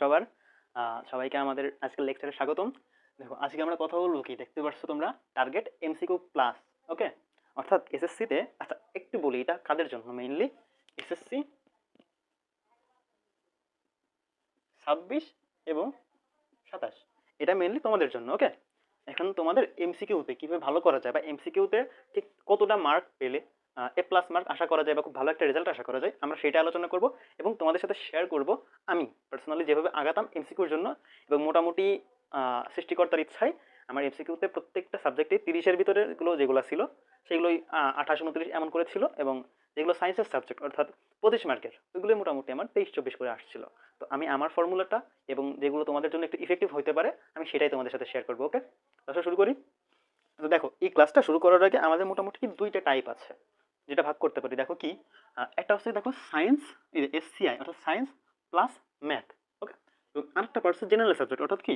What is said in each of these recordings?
সবার। সবাইকে আমাদের আজকের লেকচারে স্বাগতম। দেখো, আজকে আমরা কথা বলব কি? দেখতে পাচ্ছ তোমরা? টার্গেট এমসিকিউ প্লাস ওকে অর্থাৎ এসএসসিতে আচ্ছা একটু বলি, এটা কাদের জন্য মেইনলি এসএসসি ছাব্বিশ এবং সাতাশ। এটা মেইনলি তোমাদের জন্য ওকে এখন তোমাদের এমসিকিউতে কীভাবে ভালো করা যায় বা এমসিকিউতে ঠিক কতটা মার্ক পেলে এ প্লাস মার্ক আশা করা যায় বা খুব ভালো একটা রেজাল্ট আশা করা যায়, আমরা সেটা আলোচনা করব এবং তোমাদের সাথে শেয়ার করব আমি পার্সোনালি যেভাবে আগাতাম এমসিকিউর জন্য এবং মোটামুটি সৃষ্টিকর্তার ইচ্ছায় আমার এমসিকিউতে প্রত্যেকটা সাবজেক্টে তিরিশের ভিতরে গুলো যেগুলো ছিল, সেগুলোই আঠাশ, উনত্রিশ এমন করে ছিল এবং যেগুলো সায়েন্সের সাবজেক্ট অর্থাৎ পঁচিশ মার্কের ওইগুলো মোটামুটি আমার তেইশ, চব্বিশ করে আসছিল। তো আমি আমার ফর্মুলাটা এবং যেগুলো তোমাদের জন্য একটু ইফেক্টিভ হতে পারে, আমি সেটাই তোমাদের সাথে শেয়ার করব ওকে তাহলে শুরু করি। তো দেখো, এই ক্লাসটা শুরু করার আগে আমাদের মোটামুটি দুইটা টাইপ আছে। যেটা ভাগ করতে পারি, দেখো কি? একটা হচ্ছে দেখো সায়েন্স এসসিআই অর্থাৎ সায়েন্স প্লাস ম্যাথ ওকে এবং আরেকটা পার্টস জেনারেল সাবজেক্ট অর্থাৎ কি?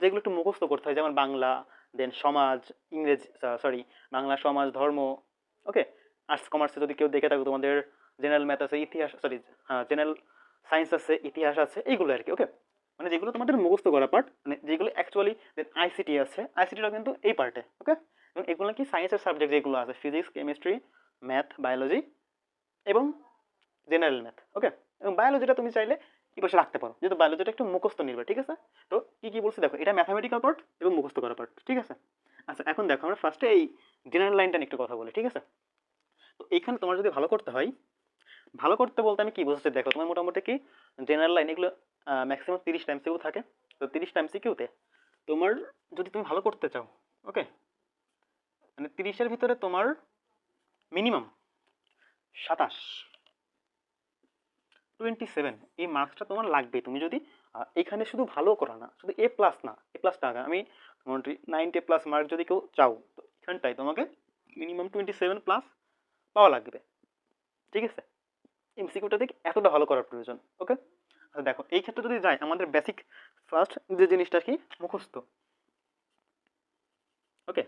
যেগুলো একটু মুখস্থ করতে হয়, যেমন বাংলা দেন সমাজ, ইংরেজি সরি বাংলা, সমাজ, ধর্ম ওকে আর্টস কমার্সে যদি কেউ দেখে থাকো, তোমাদের জেনারেল ম্যাথ আছে, ইতিহাস সরি হ্যাঁ জেনারেল সায়েন্স আছে, ইতিহাস আছে, এইগুলো আর কি ওকে মানে যেগুলো তোমাদের মুখস্থ করা পার্ট মানে যেগুলো অ্যাকচুয়ালি দেন আইসিটি আছে আইসিটিটা কিন্তু এই পার্টে ওকে এবং এগুলো কি সায়েন্সের সাবজেক্ট যেগুলো আছে ফিজিক্স কেমিস্ট্রি ম্যাথ বায়োলজি এবং জেনারেল ম্যাথ ওকে এবং বায়োলজিটা তুমি চাইলে এই পাশে রাখতে পারো। যেহেতু বায়োলজিটা একটু মুখস্থ নির্ভর, ঠিক আছে? তো কি কি বলছি দেখো, এটা ম্যাথামেটিক্যাল পার্ট এবং মুখস্থ করা পার্ট ঠিক আছে? আচ্ছা এখন দেখো, আমরা ফার্স্টে এই জেনারেল লাইনটা নিয়ে একটু কথা বলি, ঠিক আছে? তো এইখানে তোমার যদি ভালো করতে হয়, ভালো করতে বলতে আমি কি বুঝতে দেখো, তোমার মোটামুটি কি জেনারেল লাইন এগুলো ম্যাক্সিমাম তিরিশ টাইম সিকিউ থাকে। তো তিরিশ টাইম সিকিউতে তোমার যদি তুমি ভালো করতে চাও ওকে মানে তিরিশের ভিতরে তোমার মিনিমাম সাতাশ। টোয়েন্টি সেভেন এই মার্কসটা তোমার লাগবে তুমি যদি এখানে শুধু ভালো করা না, শুধু এ প্লাস না এ প্লাস না, আমি মোটামুটি নাইনটি প্লাস মার্ক যদি কেউ চাও, তো এখানটায় তোমাকে মিনিমাম টোয়েন্টি সেভেন প্লাস পাওয়া লাগবে। ঠিক আছে? এমসিকিউটা থেকে এতটা ভালো করার প্রয়োজন ওকে আচ্ছা দেখো, এই ক্ষেত্রে যদি যাই, আমাদের বেসিক ফার্স্ট যে জিনিসটা কি? মুখস্থ। ওকে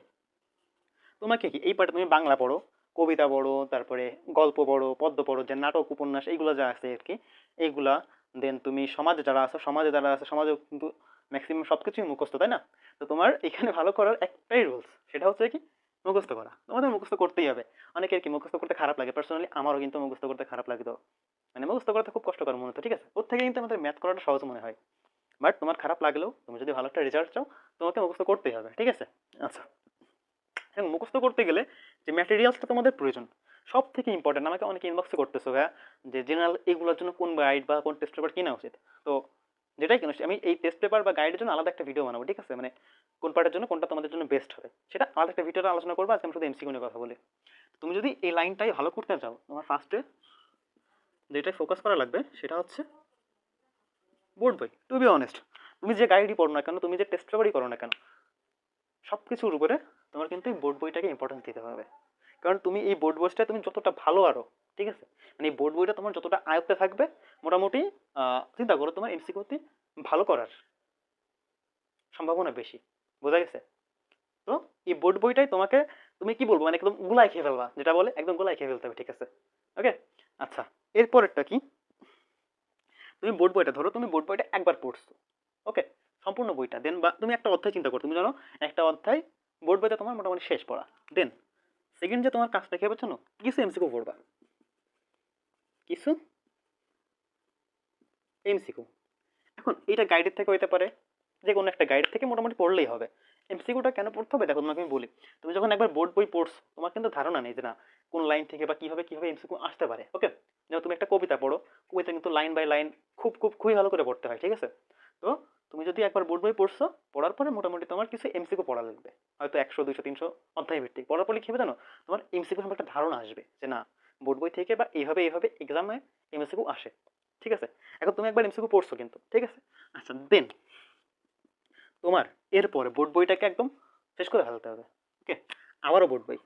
তোমাকে কি? এই পার্টে তুমি বাংলা পড়ো কবিতা পড়ো, তারপরে গল্প পড়ো, পদ্য পড়ো, যে নাটক, উপন্যাস, এইগুলো যা আছে আর কি এইগুলা দেন তুমি সমাজে যারা আছো, সমাজে যারা আছে, সমাজেও কিন্তু ম্যাক্সিমাম সব কিছুই মুখস্থ, তাই না? তো তোমার এখানে ভালো করার একটাই রুলস সেটা হচ্ছে কি? মুখস্থ করা। তোমাদের মুখস্থ করতেই হবে। অনেকের কি মুখস্থ করতে খারাপ লাগে। পার্সোনালি আমারও কিন্তু মুখস্থ করতে খারাপ লাগে তো। মানে মুখস্থ করতে খুব কষ্টকর মনে হতো ঠিক আছে? ওর থেকে কিন্তু আমাদের ম্যাথ করাটা সহজ মনে হয়। বাট তোমার খারাপ লাগলেও, তুমি যদি ভালো একটা রেজাল্ট চাও, তোমাকে মুখস্থ করতেই হবে, ঠিক আছে? আচ্ছা। এবং মুখস্থ করতে গেলে যে ম্যাটেরিয়ালসটা তোমাদের প্রয়োজন সব থেকে ইম্পর্টেন্ট আমাকে অনেকে ইনবক্সে করতেছো, ভাইয়া, যে জেনারেল এগুলোর জন্য কোন গাইড বা কোন টেস্ট পেপার কেনা উচিত? তো যেটাই কেন আমি এই টেস্ট পেপার বা গাইডের জন্য আলাদা একটা ভিডিও বানাবো, ঠিক আছে? মানে কোন পার্টের জন্য কোনটা তোমাদের জন্য বেস্ট হবে, সেটা আলাদা একটা ভিডিওটা আলোচনা করব, আজকে আমি শুধু এমসিকিউ নিয়ে কথা বলি। তুমি যদি এই লাইনটাই ভালো করতে চাও, তোমার ফার্স্টে যেটাই ফোকাস করা লাগবে, সেটা হচ্ছে বোর্ড বই। টু বি অনেস্ট তুমি যে গাইডই পড়ো না কেন, তুমি যে টেস্ট পেপারই করো না কেন সব কিছুর উপরে তোমার কিন্তু এই বোর্ড বইটাকে ইম্পর্টেন্স দিতে হবে। কারণ তুমি এই বোর্ড বইটা তুমি যতটা ভালো আরও, ঠিক আছে? মানে এই বোর্ড বইটা তোমার যতটা আয়ত্তে থাকবে, মোটামুটি চিন্তা করো তোমার এমসিকিউতে ভালো করার সম্ভাবনা বেশি, বোঝা গেছে? তো এই বোর্ড বইটাই তোমাকে, তুমি কি বলব? মানে একদম গুলাই খেয়ে ফেলবা, যেটা বলে একদম গুলাই খেয়ে ফেলতে হবে, ঠিক আছে? ওকে আচ্ছা এরপরেরটা কি? তুমি বোর্ড বইটা ধরো, তুমি বোর্ড বইটা একবার পড়ছো ওকে সম্পূর্ণ বইটা। দেন বা, তুমি একটা অধ্যায় চিন্তা করো, তুমি জানো একটা অধ্যায়, বোর্ড বইটা তোমার মোটামুটি শেষ পড়া। দেন সেকেন্ড যে তোমার কাজটা খেয়ে জানো কিছু এমসিকিউ পড়বা। কিছু এমসিকিউ এখন এটা গাইডের থেকে হইতে পারে যে কোনো একটা গাইড থেকে মোটামুটি পড়লেই হবে। এমসিকিউটা কেন পড়তে হবে? দেখো তোমাকে আমি বলি, তুমি যখন একবার বোর্ড বই পড়ছো, তোমার কিন্তু ধারণা নেই যে না, কোন লাইন থেকে বা কীভাবে কীভাবে এমসিকিউ আসতে পারে। ওকে যেমন তুমি একটা কবিতা পড়ো, কবিতা কিন্তু লাইন বাই লাইন খুব খুব খুবই ভালো করে পড়তে হয়, ঠিক আছে? তো তুমি যদি একবার বোর্ড বই পড়ছো, পড়ার পরে মোটামুটি তোমার কিছু এমসিকিউ পড়া লাগবে। হয়তো একশো, দুইশো, তিনশো অধ্যায় ভিত্তিক পড়ার পরে কী হবে জানো? তোমার এমসিকিউ সম্পর্কে একটা ধারণা আসবে যে না, বোর্ড বই থেকে বা এইভাবে এইভাবে এক্সামে এমসিকিউ আসে। ঠিক আছে? এখন তুমি একবার এমসিকিউ পড়ছো কিন্তু, ঠিক আছে? আচ্ছা দেন তোমার এরপরে বোর্ড বইটাকে একদম শেষ করে ফেলতে হবে ওকে আবারও বোর্ড বই।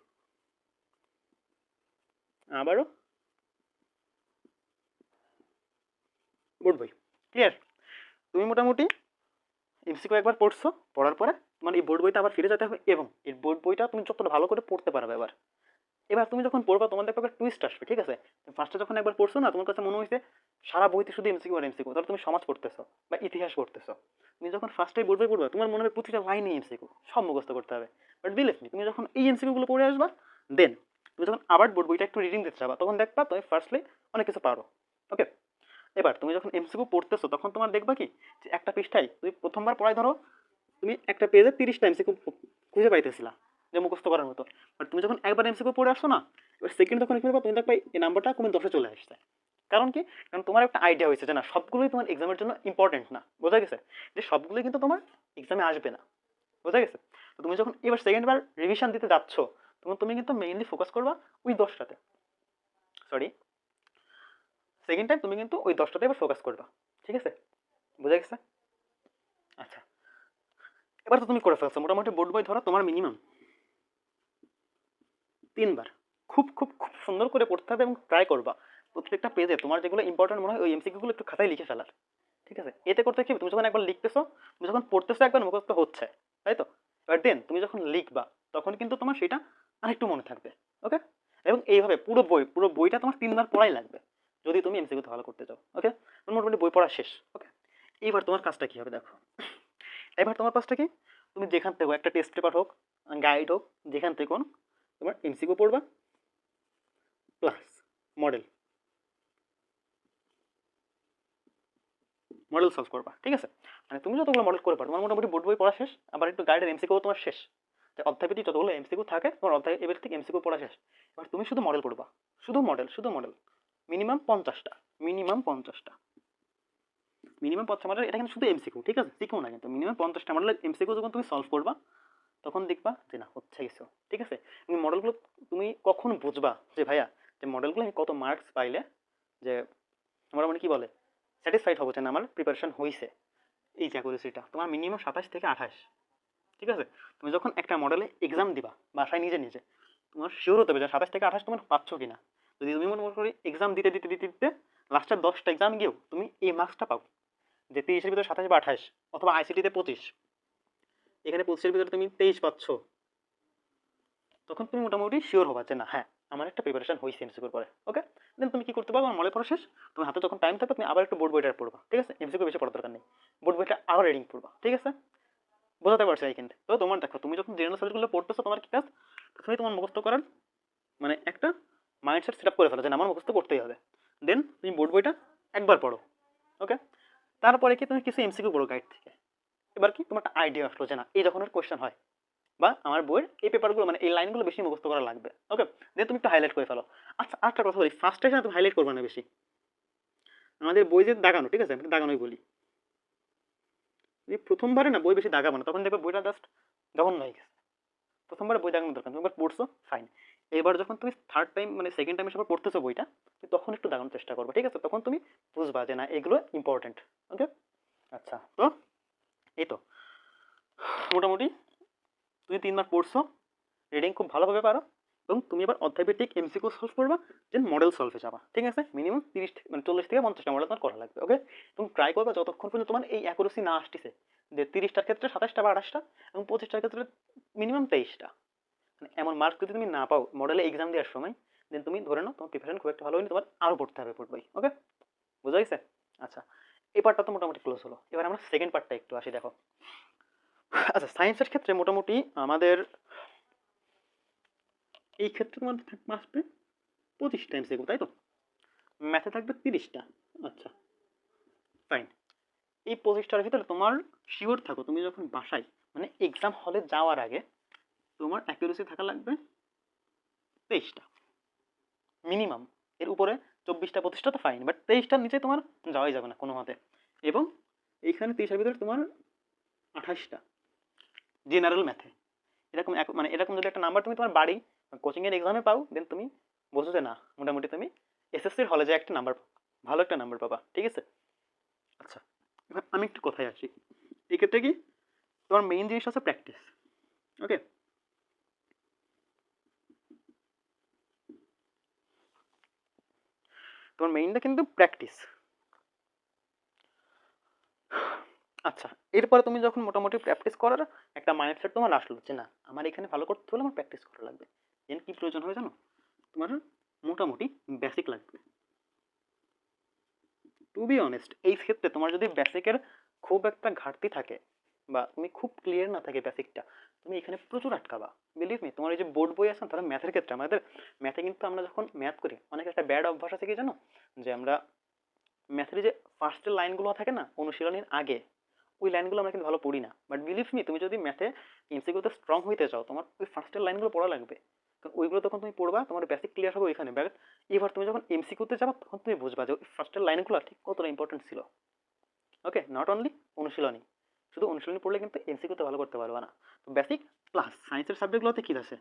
আবারও বোর্ড বই। ক্লিয়ার তুমি মোটামুটি এমসিকিউ একবার পড়ছো, পড়ার পরে তোমার এই বোর্ড বইটা আবার ফিরে যেতে হবে এবং এই বোর্ড বইটা তুমি যতটা ভালো করে পড়তে পারবে এবার। এবার তুমি যখন পড়বা তোমার দেখো একটা টুইস্ট আসবে, ঠিক আছে? ফার্স্টে যখন একবার পড়ছো না, তোমার কাছে মনে হয়েছে, সারা বইতে শুধু এমসিকিউ আর এমসিকিউ ধরো তুমি সমাজ পড়তেছো বা ইতিহাস পড়তেছো। তুমি যখন ফার্স্টে টাইম বই পড়বে, তোমার মনে হবে প্রতিটা লাইনে এমসিকিউ সব মুখস্থ করতে হবে। বাট বিলিভ মি তুমি যখন এই এমসিকিউগুলো পড়ে আসবা দেন তুমি যখন আবার বোর্ড বইটা একটু রিডিং দিতে চাবা তখন দেখবা তুমি ফার্স্টলি অনেক কিছু পারো ওকে এবার তুমি যখন এমসিকিউ পড়তেছো, তখন তোমার দেখবা কি? যে একটা পৃষ্ঠায় তুমি প্রথমবার পড়ায় ধরো, তুমি একটা পেজে তিরিশটা এমসিকিউ খুঁজে পাইতেছিলা, যে মুখস্থ করার মতো। বাট তুমি যখন একবার এমসিকিউ পড়ে আসছো না, এবার সেকেন্ড যখন কি তুমি দেখবা এই নাম্বারটা কমে দশে চলে আসছে। কারণ কি? কারণ তোমার একটা আইডিয়া হয়েছে যে না, সবগুলোই তোমার এক্সামের জন্য ইম্পর্টেন্ট না। বোঝা গেছে? যে সবগুলোই কিন্তু তোমার এক্সামে আসবে না। বোঝা গেছে? তো তুমি যখন এবার সেকেন্ড বার রিভিশন দিতে যাচ্ছ, তখন তুমি কিন্তু মেইনলি ফোকাস করবা ওই দশটাতে। সরি সেকেন্ড টাইম তুমি কিন্তু ওই দশটাতে এবার ফোকাস করবা ঠিক আছে? বোঝা গেছে? আচ্ছা। এবার তো তুমি করে ফেলছো, মোটামুটি বোর্ড বই ধরো তোমার মিনিমাম তিনবার। খুব খুব খুব সুন্দর করে পড়তে হবে এবং ট্রাই করবা। প্রত্যেকটা পেজে তোমার যেগুলো ইম্পর্টেন্ট মনে হয়, ওই এমসিকিউগুলো একটু খাতায় লিখে ফেলার, ঠিক আছে? এতে করতে কি তুমি যখন একবার লিখতেছো, তুমি যখন পড়তেছো একবার, মুখস্থ হচ্ছে, তাই তো? এবার দেন তুমি যখন লিখবা, তখন কিন্তু তোমার সেটা আরেকটু মনে থাকবে ওকে এবং এইভাবে পুরো বই, পুরো বইটা তোমার তিনবার পড়াই লাগবে। যদি তুমি এমসিকিউতে ভালো করতে চাও ওকে মোটামুটি বই পড়া শেষ ওকে এইবার তোমার কাজটা কী হবে দেখো। এবার তোমার কাজটা কি? তুমি যেখান থেকে একটা টেস্ট পেপার হোক গাইড হোক, যেখান থেকে তোমার এমসিকিউ পড়বা প্লাস মডেল মডেল সলভ করবা, ঠিক আছে? মানে তুমি যতগুলো মডেল করে পারো, তোমার মোটামুটি বোর্ড বই পড়া শেষ, আবার একটু গাইডের এমসিকিউ তোমার শেষ। অধ্যায়ভিত্তিক যতগুলো এমসিকিউ থাকে, তোমার অধ্যায়, এবার থেকে এমসিকিউ পড়া শেষ। এবার তুমি শুধু মডেল পড়বা, শুধু মডেল শুধু মডেল মিনিমাম পঞ্চাশটা মিনিমাম পঞ্চাশটা। মিনিমাম পঞ্চাশ মডেল এটা কিন্তু শুধু এমসিকিউ ঠিক আছে? সিকিউ না কিন্তু। মিনিমাম পঞ্চাশটা মডেলের এমসিকিউ যখন তুমি সলভ করবা, তখন দেখবা যে না, হচ্ছে কিছু ঠিক আছে? তুমি মডেলগুলো তুমি কখন বুঝবা যে ভাইয়া, যে মডেলগুলো আমি কত মার্কস পাইলে যে আমরা মানে কি বলে স্যাটিসফাইড হব যে না, আমার প্রিপারেশন হয়েছে এই যে অ্যাকুরেসিটা তোমার মিনিমাম সাতাশ থেকে আঠাশ, ঠিক আছে? তুমি যখন একটা মডেলে এক্সাম দিবা, বাসায় নিজে নিজে, তোমার শিওর হতে হবে যে সাতাশ থেকে আঠাশ তোমার পাচ্ছ কিনা। যদি তুমি মনে করি এক্সাম দিতে দিতে দিতে দিতে লাস্টের দশটা এক্সাম গিয়েও তুমি এই মার্কসটা পাও। যে তেইশের ভিতরে সাতাশ বা আঠাশ অথবা আইসিটিতে পঁচিশ। এখানে পঁচিশের ভিতরে তুমি তেইশ পাচ্ছ। তখন তুমি মোটামুটি শিওর হবা যে না হ্যাঁ আমার একটা প্রিপারেশন হয়েছে এমসিকিউর পরে ওকে দেন তুমি কি করতে পারো আমার মলে পড়া শেষ। তোমার হাতে যখন টাইম থাকবে, তুমি আবার একটু বোর্ড বইটা পড়বা, ঠিক আছে? এমসিকিউ বেশি পড়ার দরকার নেই। বোর্ড বইটা আবার রিডিং পড়বা, ঠিক আছে? বোঝাতে পারছি এই কিন্তু তো তোমার দেখো, তুমি যখন জেনারেল সাবজেক্টগুলো পড়তেছো, তোমার কি কাজ প্রথমে তোমার মুখস্থ করার মানে একটা মাইন্ডসেট সেট আপ করে ফেলো যে আমার মুখস্থ করতেই হবে। দেন তুমি বোর্ড বইটা একবার পড়ো ওকে তারপরে কি তুমি কিছু এমসিকিউ পড়ো গাইড থেকে। এবার কি তোমার একটা আইডিয়া আসলো যে না, এই ধরনের কোয়েশ্চেন হয়, বা আমার বইয়ের এই পেপারগুলো মানে এই লাইনগুলো বেশি মুখস্থ করা লাগবে ওকে দেন তুমি একটু হাইলাইট করে ফেলো। আচ্ছা আরেকটা কথা বলি ফার্স্টে তুমি হাইলাইট করবে না বেশি। আমাদের বই যে দাগানো, ঠিক আছে? আমি দাগানোই বলি। প্রথমবারে না বই বেশি দাগাবো না, তখন দেখবে বইটা জাস্ট জঘন্য হয়ে গেছে। প্রথমবার বই দাগানোর দরকার তুমি একবার পড়ছো ফাইন এবার যখন তুমি থার্ড টাইম মানে সেকেন্ড টাইম সবার পড়তেছো বইটা তখন একটু দাগানোর চেষ্টা করবে, ঠিক আছে? তখন তুমি বুঝবা যে না, এগুলো ইম্পর্টেন্ট ওকে আচ্ছা তো এই তো। মোটামুটি তুমি তিনবার পড়ছো রিডিং খুব ভালোভাবে পারো, এবং তুমি এবার অধ্যায়ভিত্তিক এমসিকিউ সলভ করবা দেন মডেল সলভে যাবা, ঠিক আছে? মিনিমাম তিরিশ মানে চল্লিশ থেকে পঞ্চাশটা মডেল তোমার করা লাগবে ওকে তুমি ট্রাই করবা যতক্ষণ পর্যন্ত তোমার এই অ্যাকুরেসি না আসতেছে, যে তিরিশটার ক্ষেত্রে সাতাশটা বা আঠাশটা, এবং পঁচিশটার ক্ষেত্রে মিনিমাম তেইশটা এমন মার্ক যদি তুমি না পাও মডেলে এক্সাম দেওয়ার সময় দেন তুমি ধরে নাও, তোমার প্রিপারেশন খুব একটা ভালো হয়নি, তোমার আরও পড়তে হবে পড়বাই ওকে বোঝা গেছে? আচ্ছা এই পার্টটা তো মোটামুটি ক্লোজ হলো। এবার আমরা সেকেন্ড পার্টটা একটু আসি, দেখো। আচ্ছা সায়েন্সের ক্ষেত্রে মোটামুটি আমাদের এই ক্ষেত্রে তোমার থাকবে আসবে পঁচিশটা এমসিকিউ তাই তো? ম্যাথে থাকবে তিরিশটা। আচ্ছা ফাইন এই পঁচিশটার ভিতরে তোমার শিওর থাকো, তুমি যখন বাসায় মানে এক্সাম হলে যাওয়ার আগে তোমার অ্যাকুরেসি থাকা লাগবে তেইশটা। মিনিমাম এর উপরে চব্বিশটা পঁচিশটা তো ফাইন বাট তেইশটার নিচে তোমার যাওয়াই যাবে না কোনো মতে এবং এইখানে তেইশের ভিতরে তোমার আঠাশটা। জেনারেল ম্যাথে এরকম এক- মানে এরকম যদি একটা নাম্বার তুমি তোমার বাড়ি কোচিংয়ের এক্সামে পাও দেন তুমি বোঝো যে না, মোটামুটি তুমি এসএসসির হলে যে একটা নাম্বার ভালো একটা নাম্বার পাবা, ঠিক আছে? আচ্ছা এবার আমি একটু কথায় আসি। এক্ষেত্রে কি? তোমার মেইন জিনিস আছে প্র্যাকটিস ওকে তোমার মেইনটা কিন্তু প্র্যাকটিস আচ্ছা এরপরে তুমি যখন মোটামুটি প্র্যাকটিস করার একটা মাইন্ডসেট তোমার আসলো যে না, আমার এখানে ভালো করতে হলে আমার প্র্যাকটিস করা লাগবে। দেন কি প্রয়োজন হয় জানো? তোমার মোটামুটি বেসিক লাগবে। টু বি অনেস্ট এই ক্ষেত্রে তোমার যদি বেসিকের খুব একটা ঘাটতি থাকে বা তুমি খুব ক্লিয়ার না থাকে বেসিকটা তুমি এখানে প্রচুর আটকাবা। বিলিভ মি তোমার এই যে বোর্ড বই আছে না, তারা ম্যাথের ক্ষেত্রে আমাদের ম্যাথে কিন্তু আমরা যখন ম্যাথ করি অনেক একটা ব্যাড অভ্যাস আছে কি জানো? যে আমরা ম্যাথের যে ফার্স্টের লাইনগুলো থাকে না অনুশীলনের আগে ওই লাইনগুলো আমরা কিন্তু ভালো পড়ি না। বাট বিলিভ মি তুমি যদি ম্যাথে এমসিকিউতে স্ট্রং হইতে চাও তোমার ওই ফার্স্টের লাইনগুলো পড়া লাগবে। কারণ ওইগুলো তখন তুমি পড়বা তোমার বেসিক ক্লিয়ার হবে ওইখানে। বাট এবার তুমি যখন এমসিকিউতে যাবা তখন তুমি বুঝবা যে ওই ফার্স্টের লাইনগুলো ঠিক কতটা ইম্পর্টেন্ট ছিল। ওকে নট অনলি অনুশীলনী। শুধু অনুশীলনী পড়লে কিন্তু এমসিকিউতে ভালো করতে পারবে না। তো বেসিক প্লাস সায়েন্সের সাবজেক্টগুলোতে কী আছে?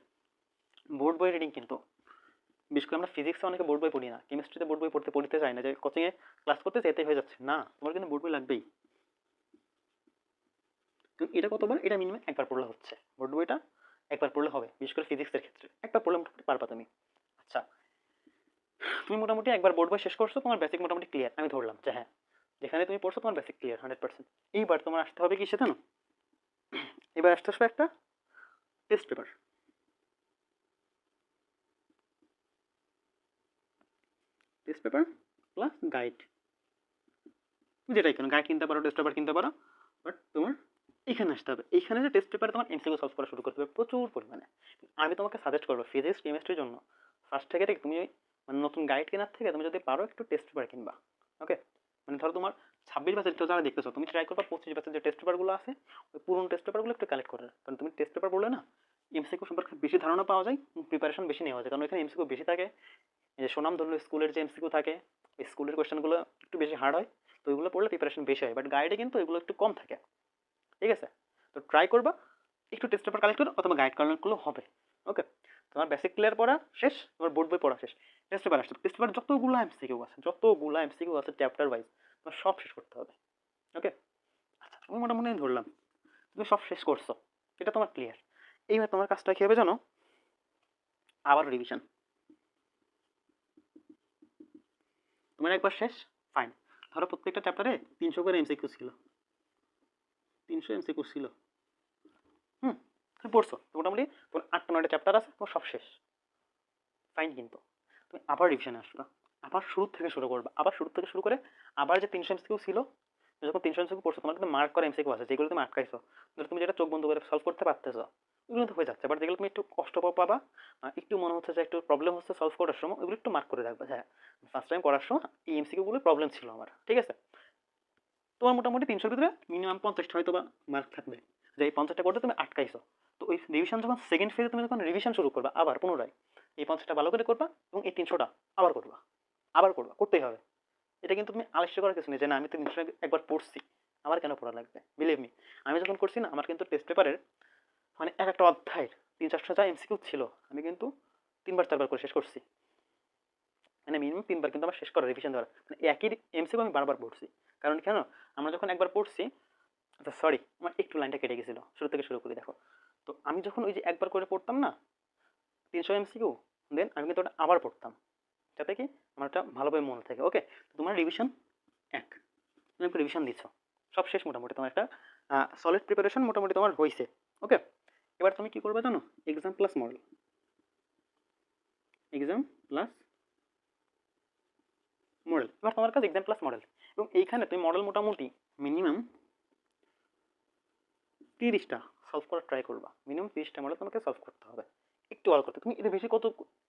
বোর্ড বই রিডিং কিন্তু। বিশেষ করে আমরা ফিজিক্সে অনেকে বোর্ড বই পড়ি না। কেমিস্ট্রিতে বোর্ড বই পড়তে পড়তে চাই না। যে কোচিংয়ে ক্লাস করতে যেতে হয়ে যাচ্ছে। না, তোমার কিন্তু বোর্ড বই লাগবেই। এটা কতবার? এটা মিনিমাম একবার পড়লে হচ্ছে। বোর্ড বইটা একবার পড়লে হবে। বিশেষ করে ফিজিক্সের ক্ষেত্রে। একবার পড়লে মোটামুটি পারবা তুমি। আচ্ছা তুমি মোটামুটি একবার বোর্ড বই শেষ করছ, তোমার বেসিক মোটামুটি ক্লিয়ার আমি ধরলাম যে হ্যাঁ যেখানে তুমি পড়ছো তোমার বেসিক ক্লিয়ার হান্ড্রেড পার্সেন্ট এইবার তোমার আসতে হবে কি সেটা না এবার আসতে আসবে একটা test paper test paper plus guide তুমি যেটাই কেন গাইড কিনতে পারো টেস্ট পেপার কিনতে পারো। বাট তোমার এখানে আসতে হবে। এইখানে যে টেস্ট পেপারে তোমার এমসিকিউ সলভ করা শুরু করতে হবে প্রচুর পরিমাণে। আমি তোমাকে সাজেস্ট করব ফিজিক্স কেমিস্ট্রির জন্য। ফার্স্ট থেকে তুমি মানে নতুন গাইড কেনার থেকে তুমি যদি পারো একটু টেস্ট পেপার কিনবা। ওকে মানে ধরো তোমার ছাব্বিশ তো যারা দেখতেছো, তুমি ট্রাই করবা পঁচিশ ব্যাচের যে টেস্ট পেপারগুলো আছে, ওই পুরনো টেস্ট পেপারগুলো একটু কালেক্ট করে কারণ তুমি টেস্ট পেপার পড়লে না এমসিকিউ সম্পর্কে বেশি ধারণা পাওয়া যায় প্রিপারেশন বেশি নেওয়া যায়। কারণ এখানে এমসিকিউ বেশি থাকে যে সুনাম ধরলো স্কুলের যে এমসিকিউ থাকে স্কুলের কোয়েশ্চেনগুলো একটু বেশি হার্ড হয়, তো ওইগুলো পড়লে প্রিপারেশন বেশি হয়। বাট গাইডে কিন্তু এগুলো একটু কম থাকে। ঠিক আছে? তো ট্রাই করবা, একটু টেস্ট পেপার কালেক্ট করো, অথবা গাইড কালেক্ট করলেও হবে। ওকে তোমার বেসিক ক্লিয়ার পড়া শেষ, তোমার বোর্ড বই পড়া শেষ। টেস্ট পেপার আসছে টেস্ট পেপার যতগুলো এমসিকিউ আছে, যতগুলো এমসিকিউ আছে চ্যাপ্টার ওয়াইজ তোমার সব শেষ করতে হবে ওকে আচ্ছা তুমি মোটামুটি আমি ধরলাম, তুমি সব শেষ করছ, এটা তোমার ক্লিয়ার এইবার তোমার কাজটা কী হবে জানো? আবার রিভিশন তোমার একবার শেষ ফাইন ধরো প্রত্যেকটা চ্যাপ্টারে তিনশো করে এমসিকিউ ছিল। তিনশো এমসিকিউ ছিল। হুম, তুমি পড়ছো মোটামুটি তোমার আটটা নয়টা চ্যাপ্টার আছে, তোমার সব শেষ। ফাইন কিন্তু। তুমি আবার রিভিশনে আসবা আবার শুরু থেকে শুরু করবা, আবার শুরু থেকে শুরু করে আবার যে তিনশো এমসিকিউ ছিল যখন তিনশো এমসিকিউ পড়ছো, তোমার কিন্তু মার্ক করা এমসিকিউ আছে, যেগুলো তুমি আটকাইছো। ধরো তুমি যেটা চোখ বন্ধ করে সলভ করতে পারতেছো ওগুলো তো হয়ে যাচ্ছে। বাট যেগুলো তুমি একটু কষ্ট পাবা একটু মনে হচ্ছে যে একটু প্রবলেম হচ্ছে সলভ করার সময়, ওগুলো একটু মার্ক করে রাখবে। হ্যাঁ ফার্স্ট টাইম করার সময় এই এমসিকিউগুলো প্রবলেম ছিল আমার, ঠিক আছে? তোমার মোটামুটি তিনশোর ভিতরে মিনিমাম পঞ্চাশটা হয়তো বা মার্ক থাকবে। যে এই পঞ্চাশটা করতে তুমি আটকাইছো। তো ওই রিভিশন যখন সেকেন্ড ফেজে তুমি যখন রিভিশন শুরু করবা, আবার পুনরায় এই পঞ্চাশটা ভালো করে করবা এবং এই তিনশোটা আবার করবা। আবার করবা, করতেই হবে। এটা কিন্তু তুমি আলস্য করার কিছু নেই যে না, আমি তো তিনশো একবার পড়ছি। আমার কেন পড়া লাগবে? বিলিভ মি আমি যখন করছি না, আমার কিন্তু টেস্ট পেপারের মানে এক একটা অধ্যায়ের তিন চারশো যা এমসিকিউ ছিল, আমি কিন্তু তিনবার চারবার করে শেষ করছি। মানে মিনিমাম তিনবার কিন্তু আমার শেষ করা রিভিশন দেওয়ার। মানে একই এমসিকিউ আমি বারবার পড়ছি। কারণ কেন? আমরা যখন একবার পড়ছি আচ্ছা সরি আমার একটু লাইনটা কেটে গেছিল। শুরু থেকে শুরু করি, দেখো। তো আমি যখন ওই যে একবার করে পড়তাম না তিনশো এমসিকিউ দেন আমি কিন্তু ওটা আবার পড়তাম। যাতে কি আমার ওটা ভালোভাবে মনে থাকে। ওকে তো তোমার রিভিশন এক। তুমি একটা রিভিশন দিচ্ছ সব শেষ মোটামুটি তোমার একটা সলিড প্রিপারেশন মোটামুটি তোমার হয়েছে ওকে এবার তুমি কি করবে জানো? Exam plus model exam plus model এবার তোমার কাছে এক্সাম প্লাস মডেল এবং এইখানে তুমি মডেল মোটামুটি মিনিমাম তিরিশটা সলভ করার ট্রাই করবা। মিনিমাম তিরিশটা মডেল তোমাকে সলভ করতে হবে। একটু ভালো করতে তুমি এর বেশি কত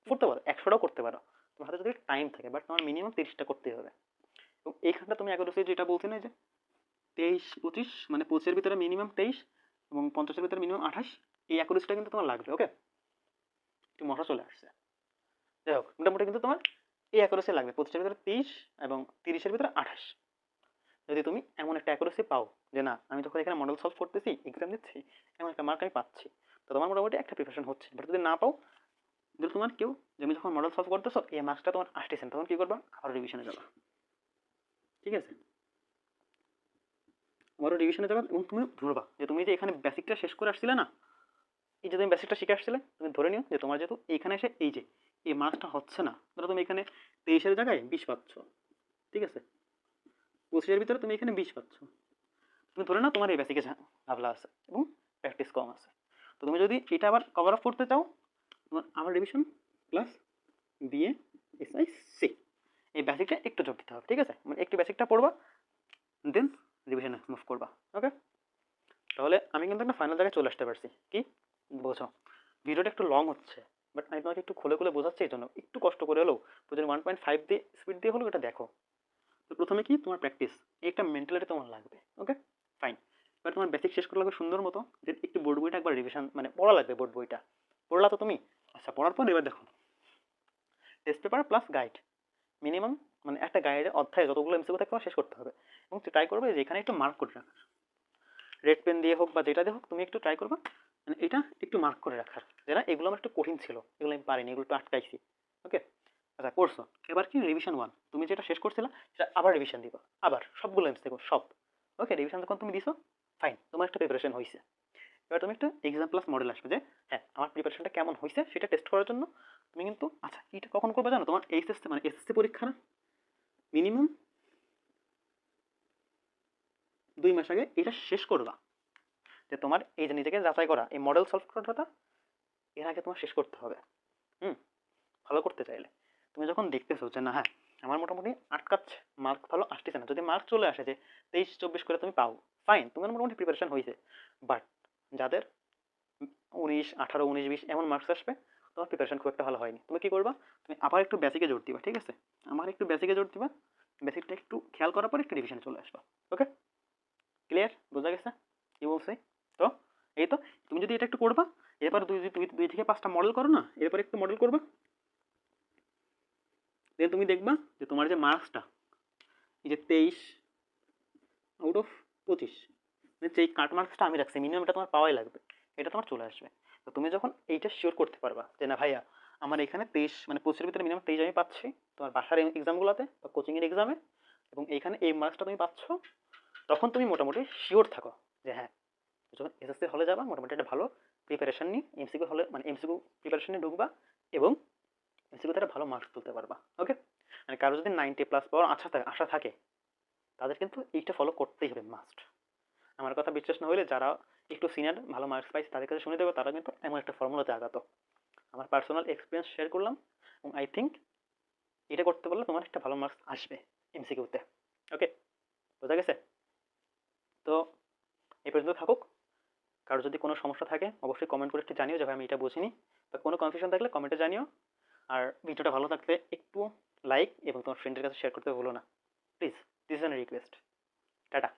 করতে পারো? একশোটাও করতে পারো। তোমার হাতে যদি টাইম থাকে বাট তোমার মিনিমাম তিরিশটা করতেই হবে। এবং এইখানটা তুমি এগারোশো যেটা বলছি না যে তেইশ, পঁচিশ মানে পঁচিশের ভিতরে মিনিমাম তেইশ এবং পঞ্চাশের ভিতরে মিনিমাম আঠাশ, এই অ্যাকুরেসিটা কিন্তু তোমার লাগবে ওকে একটু মশা চলে আসছে। যাই হোক, মোটামুটি কিন্তু তোমার এই অ্যাকুরেসি লাগবে। পঁচিশের ভিতরে তেইশ এবং তিরিশের ভিতরে আঠাশ। যদি তুমি এমন একটা অ্যাকুরেসি পাও যে না, আমি যখন এখানে মডেল সলভ করতেছি এক্সাম দিচ্ছি, এমন একটা মার্ক আমি পাচ্ছি তো তোমার মোটামুটি একটা প্রিপারেশন হচ্ছে। বাট যদি না পাও যদি তোমার কেউ আমি যখন মডেল সলভ করতেছো, এই মার্কসটা তোমার আসতেছেন তখন কী করবা? আবার রিভিশনে যাবা। ঠিক আছে? আবারও রিভিশনে যাবা এবং তুমি ধরবা যে তুমি যে এখানে বেসিকটা শেষ করে আসছিলে না, এই যে তুমি বেসিকটা শিখে আসছিলে, তুমি ধরে নিও যে তোমার যেহেতু এইখানে এসে এই যে, এই মার্কসটা হচ্ছে না, ধরো তুমি এখানে তেইশের জায়গায় বিশ পাচ্ছ। ঠিক আছে? পঁচিশের ভিতরে তুমি এখানে বিশ পাচ্ছ। তুমি ধরে নাও তোমার এই বেসিকে ভাবলা আছে এবং প্র্যাকটিস কম আছে। তুমি যদি এটা আবার কভার আপ করতে চাও, তোমার আবার revision plus B A S I C এই বেসিকটা একটু যোগ দিতে হবে, ঠিক আছে? মানে একটু বেসিকটা পড়বা দেন রিভিশনে মুভ করবা ওকে তাহলে আমি কিন্তু একটা ফাইনাল জায়গায় চলে আসতে পারছি, কি? বোঝো। ভিডিওটা একটু লং হচ্ছে বাট আমি তোমাকে একটু খুলে খুলে বোঝাচ্ছি এই জন্য। একটু কষ্ট করে হলেও, প্রতিদিন ওয়ান পয়েন্ট ফাইভ দিয়ে স্পিড দিয়ে হলেও এটা দেখো। তো প্রথমে কি? তোমার প্র্যাকটিস একটা মেন্টালিটি তোমার লাগবে ওকে ফাইন এবার তোমার বেসিক শেষ করা লাগবে সুন্দর মতো যে একটু বোর্ড বইটা একবার রিভিশন মানে পড়া লাগবে বোর্ড বইটা। পড়লা তো তুমি? আচ্ছা পড়ার পর এবার দেখো। Test paper plus guide minimum মানে একটা গাইডের অধ্যায়ে যতগুলো এমসিকিউ থাকবে শেষ করতে হবে। এবং ট্রাই করবে যে এখানে একটু মার্ক করে রাখার। রেড পেন দিয়ে হোক বা যেটা দিয়ে হোক, তুমি একটু ট্রাই করবা। মানে এটা একটু মার্ক করে রাখার। যেটা এগুলো আমার একটু কঠিন ছিল, এগুলো আমি পারিনি, এগুলো একটু আটকাইছি। ওকে আচ্ছা করছ এবার কি? রিভিশন ওয়ান তুমি যেটা শেষ করছিলা, সেটা আবার রিভিশন দিবা। আবার সবগুলো এমসিকিউ সব। ওকে রিভিশন যখন তুমি দিছো ফাইন তোমার একটা প্রিপারেশন হয়েছে এবার তুমি একটা এক্সাম প্লাস মডেল আসবে যে হ্যাঁ আমার প্রিপারেশনটা কেমন হয়েছে সেটা টেস্ট করার জন্য তুমি কিন্তু আচ্ছা এটা কখন করবে জানো? তোমার এইচএসসি মানে এসএসসি পরীক্ষা না? মিনিমাম দুই মাস আগে এটা শেষ করবা। যে তোমার এই যে নিজেকে যাচাই করা, এই মডেল সলভ করাটা এর আগে তোমার শেষ করতে হবে। হুম, ভালো করতে চাইলে। তুমি যখন দেখতেছো যে না হ্যাঁ আমার মোটামুটি আটকাচ্ছে মার্ক ভালো আসতেছে না। যদি মার্ক চলে আসে যে তেইশ, চব্বিশ করে তুমি পাও ফাইন তোমার মোটামুটি প্রিপারেশন হয়েছে বাট যাদের উনিশ, আঠারো, উনিশ, বিশ এমন মার্কস আসবে, তোমার প্রিপারেশন খুব একটা ভালো হয়নি। তুমি কী করবা? তুমি আবার একটু বেসিকে জোর দিবা, ঠিক আছে? আমার একটু বেসিকে জোর দিবা বেসিকটা একটু খেয়াল করার পর একটু রিভিশনে চলে আসবা ওকে ক্লিয়ার বোঝা গেছে? কি বলছি তো, এই তো, তুমি যদি এটা একটু করবা, এরপর দুই দুই দুই থেকে পাঁচটা মডেল করো না, এরপর একটু মডেল করবা দেন তুমি দেখবা যে তোমার যে মার্কসটা এই যে তেইশ আউট অফ পঁচিশ মানে যেই কাট মার্কসটা আমি রাখছি মিনিমাম এটা তোমার পাওয়াই লাগবে, এটা তোমার চলে আসবে। তো তুমি যখন এইটা শিওর করতে পারবা যে না ভাইয়া, আমার এখানে তেইশ মানে পঁচিশের ভিতরে মিনিমাম তেইশ আমি পাচ্ছি, তোমার বাসার এক্সামগুলোতে বা কোচিংয়ের এক্সামে এবং এইখানে এই মার্কসটা তুমি পাচ্ছ, তখন তুমি মোটামুটি শিওর থাকো যে হ্যাঁ যখন এসএসসি হলে যাবা, মোটামুটি একটা ভালো প্রিপারেশন নিয়ে এমসিকিউ হলে মানে এমসিকিউ প্রিপারেশন নিয়ে ঢুকবা, এবং এমসিকিউতে একটা ভালো মার্কস তুলতে পারবা ওকে মানে কারও যদি নাইনটি প্লাস পাওয়ার আশা থাকে আশা থাকে, তাদের কিন্তু এইটা ফলো করতেই হবে মাস্ট আমার কথা বিশ্বাস না হলে যারা একটু সিনিয়র ভালো মার্কস পাইছে তাদের কাছে শুনে দেবো তারা কিন্তু এমন একটা ফর্মুলাতে আগাতো। আমার পার্সোনাল এক্সপিরিয়েন্স শেয়ার করলাম, এবং আই থিঙ্ক এটা করতে পারলে তোমার একটা ভালো মার্কস আসবে এমসিকিউতে ওকে বোঝা গেছে? তো এই পর্যন্ত থাকুক। কারও যদি কোনো সমস্যা থাকে, অবশ্যই কমেন্ট করে একটু জানিও যে ভাই আমি এটা বুঝিনি। বা কোনো কনফিউশন থাকলে কমেন্টে জানিও। আর ভিডিওটা ভালো থাকলে একটু লাইক এবং তোমার ফ্রেন্ডের কাছে শেয়ার করতে ভুলো না। Please this is request tata.